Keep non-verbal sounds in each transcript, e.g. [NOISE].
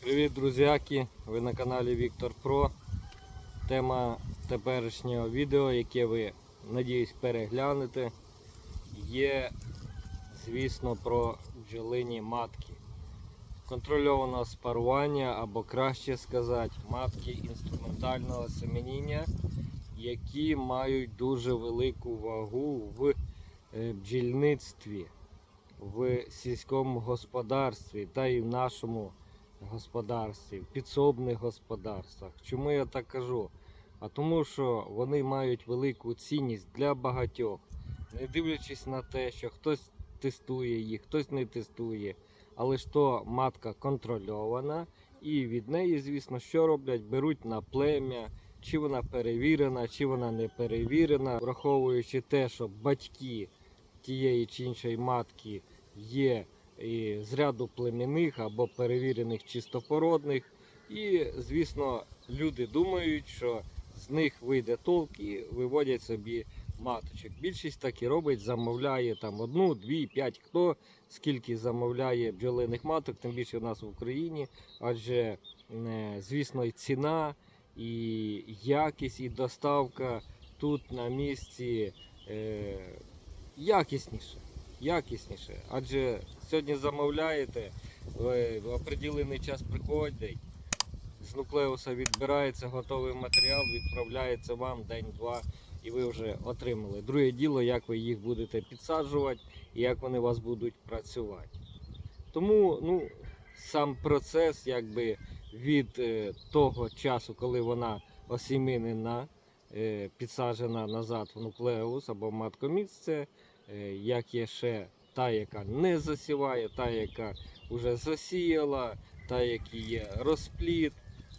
Привіт, друзяки! Ви на каналі Віктор Про. Тема теперішнього відео, яке ви, надіюсь, переглянете, є, звісно, про бджолині матки. Контрольованого спарування, або краще сказати, матки інструментального семеніння, які мають дуже велику вагу в е, бджільництві, в сільському господарстві та і в нашому господарстві, в підсобних господарствах. Чому я так кажу? А тому, що вони мають велику цінність для багатьох, не дивлячись на те, що хтось тестує їх, хтось не тестує. Але ж то матка контрольована, і від неї, звісно, що роблять? Беруть на плем'я, чи вона перевірена, чи вона не перевірена, враховуючи те, що батьки тієї чи іншої матки є і з ряду племінних або перевірених чистопородних. І, звісно, люди думають, що з них вийде толк і виводять собі маточок. Більшість так і робить, замовляє там одну, дві, п'ять, хто скільки замовляє бджолиних маток, тим більше в нас в Україні, адже, е, звісно, і ціна, і якість, і доставка тут на місці е, якісніше якісніше. Адже сьогодні замовляєте, ви в определений час приходить, з нуклеуса відбирається готовий матеріал, відправляється вам день-два і ви вже отримали. Друге діло, як ви їх будете підсаджувати і як вони у вас будуть працювати. Тому ну, сам процес якби від е, того часу, коли вона осімінена, е, підсаджена назад в нуклеус або маткомісце, Е, як є ще та, яка не засіває, та, яка вже засіяла, та, які є розпліт.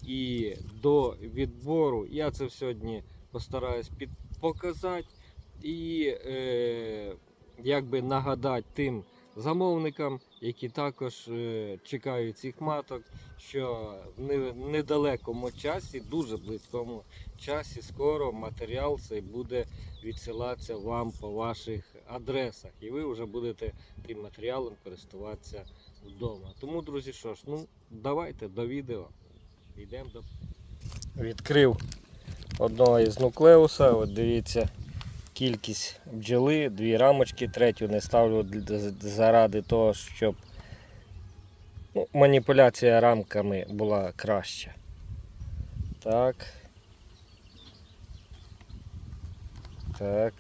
І до відбору я це сьогодні постараюсь під, показати і е, якби нагадати тим замовникам, які також е, чекають цих маток, що в недалекому часі, дуже близькому часі, скоро матеріал цей буде відсилатися вам по ваших адресах, і ви вже будете тим матеріалом користуватися вдома. Тому, друзі, що ж, ну давайте до відео. Йдемо до. Відкрив одного із нуклеуса. От дивіться, кількість бджоли, дві рамочки, третю не ставлю заради того, щоб ну, маніпуляція рамками була краща. Так. Так.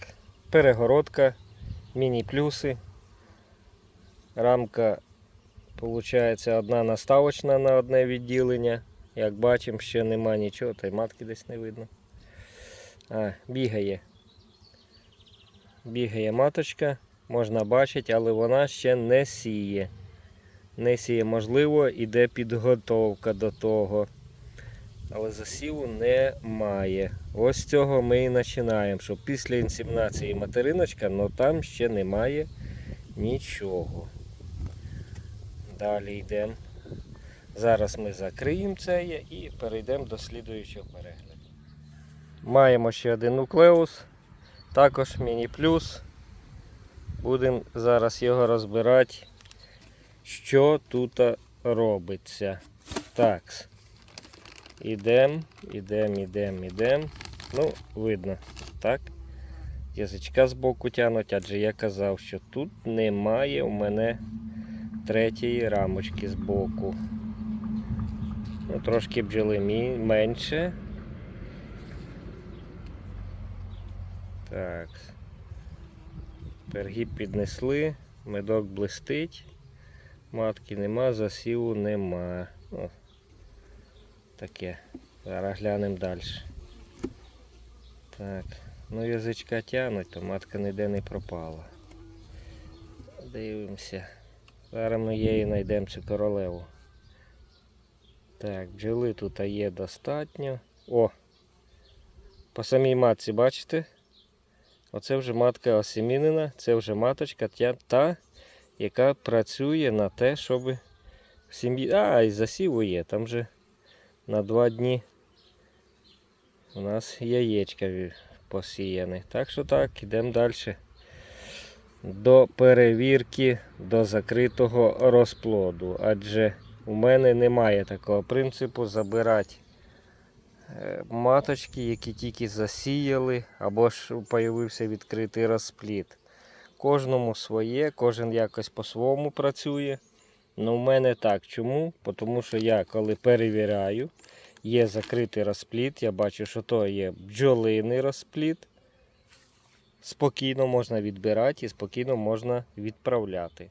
Перегородка, міні-плюси. Рамка, виходить, одна наставочна на одне відділення. Як бачимо, ще нема нічого, та й матки десь не видно. А, бігає. Бігає маточка, можна бачити, але вона ще не сіє. Не сіє, можливо, іде підготовка до того. Але засіву немає. Ось цього ми і починаємо, що після інсемінації материночка, але там ще немає нічого. Далі йдемо. Зараз ми закриємо це і перейдемо до слідуючого перегляду. Маємо ще один нуклеус, також міні-плюс. Будемо зараз його розбирати, що тут робиться. Так. Ідемо, ідемо, ідемо, ідемо. Ну, видно, так? Язичка з боку тянуть, адже я казав, що тут немає у мене третьої рамочки з боку. Ну, трошки бджоли менше. Так. Пергіб піднесли, медок блистить, матки нема, засіву нема. О, таке. Зараз глянемо далі. Так, ну язичка тянуть, то матка ніде не пропала. Дивимося. Зараз ми її знайдемо цю королеву. Так, бджоли тут є достатньо. О! По самій матці, бачите? Оце вже матка осемінена, це вже маточка та, яка працює на те, щоб сім'ї. А, і засіву є. Там же на два дні у нас яєчка посіяні. Так що так, ідемо далі. До перевірки до закритого розплоду. Адже у мене немає такого принципу забирати е, маточки, які тільки засіяли, або ж появився відкритий розплід. Кожному своє, кожен якось по-своєму працює. Ну, в мене так. Чому? Тому що я коли перевіряю, є закритий розплід, я бачу, що то є бджолиний розплід. Спокійно можна відбирати і спокійно можна відправляти.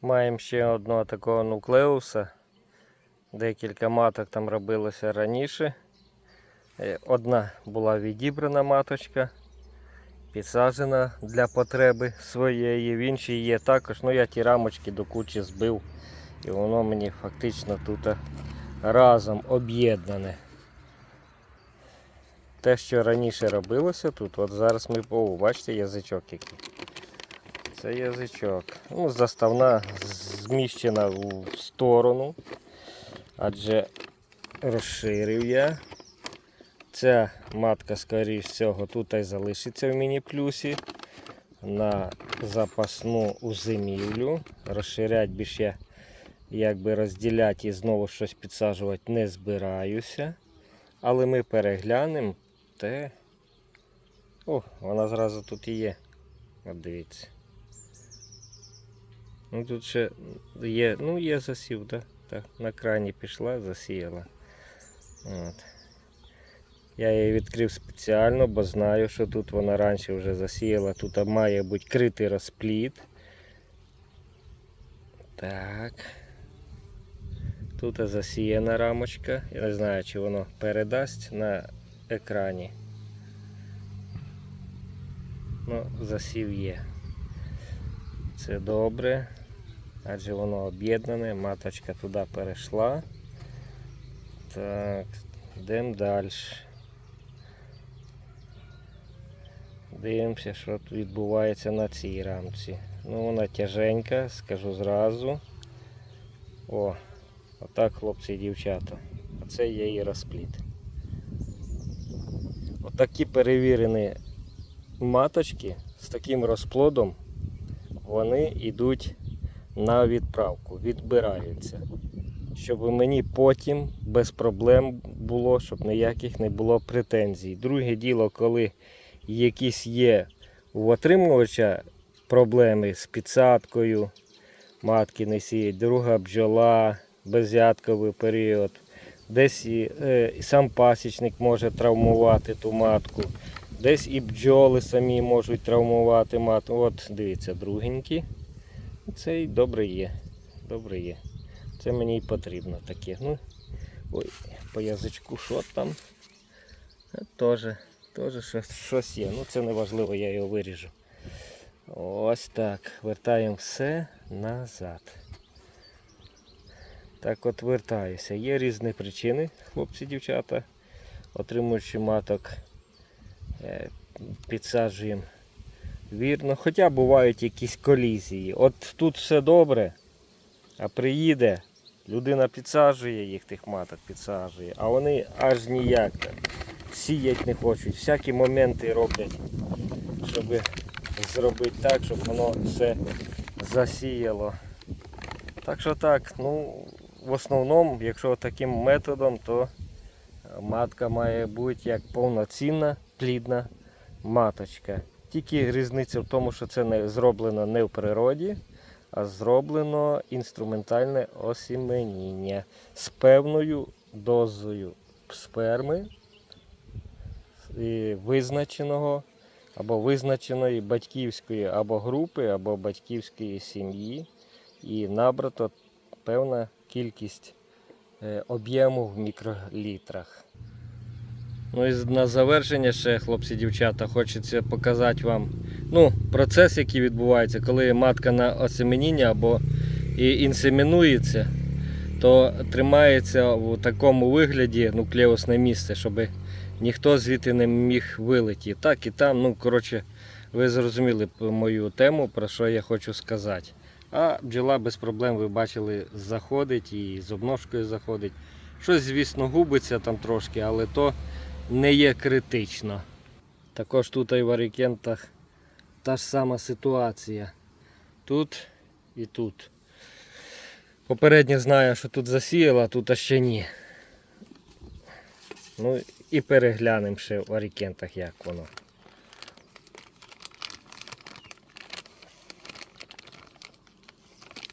Маємо ще одного такого нуклеуса. Декілька маток там робилося раніше. Е, Одна була відібрана маточка, підсаджена для потреби своєї. В іншій є також. Ну я ті рамочки до кучі збив. І воно мені фактично тут разом об'єднане. Те, що раніше робилося тут, от зараз ми о, бачите язичок який. Це язичок. Ну, заставна зміщена в сторону, адже розширив я. Ця матка, скоріш всього, тут і залишиться в міні-плюсі на запасну узимівлю. Розширять більше якби розділяти і знову щось підсаджувати не збираюся. Але ми переглянемо те. О, вона зразу тут і є. От дивіться. Ну тут ще є, ну є засів, да? так? На крані пішла, засіяла. От. Я її відкрив спеціально, бо знаю, що тут вона раніше вже засіяла. Тут має бути критий розплід. Так. Тут засіяна рамочка. Я не знаю, чи воно передасть на екрані. Ну, засів є. Це добре. Адже воно об'єднане, маточка туди перейшла. Так, йдемо далі. Дивимося, що тут відбувається на цій рамці. Ну, вона тяженька, скажу зразу. О, отак, хлопці і дівчата. Оце є і розплід. Отакі перевірені маточки з таким розплодом, вони йдуть на відправку, відбираються. Щоб мені потім без проблем було, щоб ніяких не було претензій. Друге діло, коли якісь є у отримувача проблеми з підсадкою, матки не сіють, друга бджола, безятковий період. Десь і, е, і сам пасічник може травмувати ту матку, десь і бджоли самі можуть травмувати матку. От дивіться, другенькі. Цей добре є. Добре є. Це мені й потрібно таке. Ну, ой, по язичку що там? Е, Теж, щось, є. Ну це не важливо, я його виріжу. Ось так. Вертаємо все назад. Так от вертаюся. Є різні причини, хлопці, дівчата. Отримуючи маток, е, підсаджуємо вірно. Хоча бувають якісь колізії. От тут все добре, а приїде, людина підсаджує їх, тих маток підсаджує, а вони аж ніяк сіять не хочуть. Всякі моменти роблять, щоб зробити так, щоб воно все засіяло. Так що так, ну, в основному, якщо таким методом, то матка має бути як повноцінна плідна маточка. Тільки різниця в тому, що це не зроблено не в природі, а зроблено інструментальне осіменіння з певною дозою сперми і визначеного або визначеної батьківської або групи, або батьківської сім'ї, і набрато певна кількість е, об'єму в мікролітрах. Ну і на завершення ще, хлопці дівчата, хочеться показати вам ну, процес, який відбувається, коли матка на осеменіння або і інсемінується, то тримається в такому вигляді нуклеусне місце, щоб ніхто звідти не міг вилетіти. Так і там, ну коротше, ви зрозуміли мою тему, про що я хочу сказати. А бджола без проблем, ви бачили, заходить і з обножкою заходить. Щось, звісно, губиться там трошки, але то не є критично. Також тут і в арікентах та ж сама ситуація. Тут і тут. Попередньо знаю, що тут засіяла, а тут ще ні. Ну і переглянемо ще в орікентах, як воно.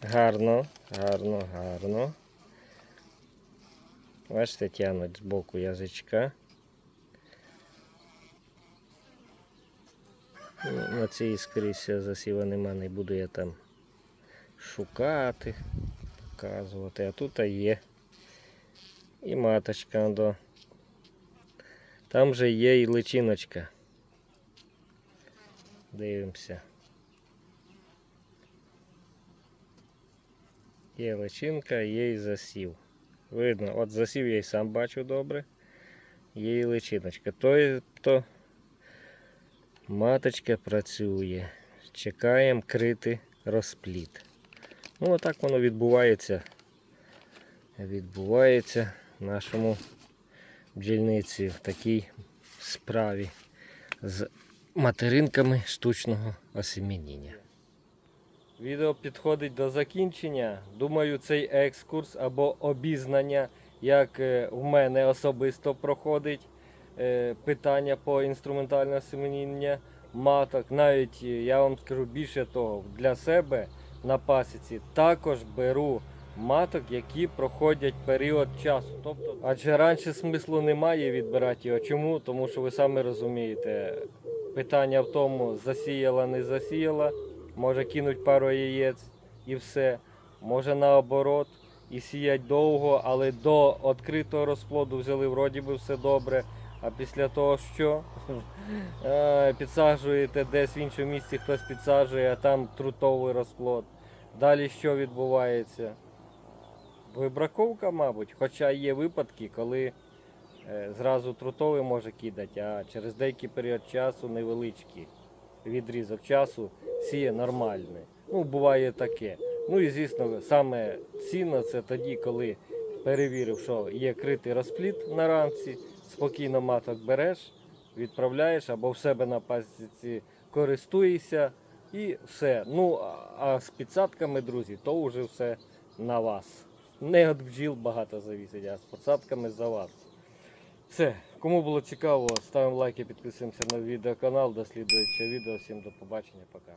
Гарно, гарно, гарно. Бачите, тягнуть з боку язичка. Ну, На цій скоріше засіва нема, не буду я там шукати, показувати. А тут є. І маточка до. Там же є і личиночка. Дивимося. Є личинка, є і засів. Видно, от засів я і сам бачу добре. Є і личиночка. Тобто маточка працює. Чекаємо крити розпліт. Ну, отак воно відбувається. Відбувається в нашому бджільниці в такій справі з материнками штучного осемініння. Відео підходить до закінчення. Думаю, цей екскурс або обізнання, як е, в мене особисто проходить е, питання по інструментальне осемініння маток. Навіть е, я вам скажу більше того, для себе на пасіці також беру маток, які проходять період часу. Тобто, адже раніше смислу немає відбирати його. Чому? Тому що ви самі розумієте, питання в тому, засіяла, не засіяла, може кинуть пару яєць і все. Може наоборот, і сіять довго, але до відкритого розплоду взяли вроді би все добре. А після того що? [LAUGHS] Підсаджуєте десь в іншому місці хтось підсаджує, а там трутовий розплод. Далі що відбувається? Вибраковка, мабуть, хоча є випадки, коли е, зразу трутовий може кидати, а через деякий період часу невеличкий відрізок часу сіє нормальний. Ну, буває таке. Ну і звісно, саме цінно це тоді, коли перевірив, що є критий розпліт на ранці, спокійно маток береш, відправляєш або в себе на пасіці користуєшся і все. Ну, а- а з підсадками, друзі, то вже все на вас. Не від бджіл багато завісить, а з посадками за вас. Все, кому було цікаво, ставимо лайки, підписуємося на відеоканал. До слідуючого відео. Всім до побачення, пока.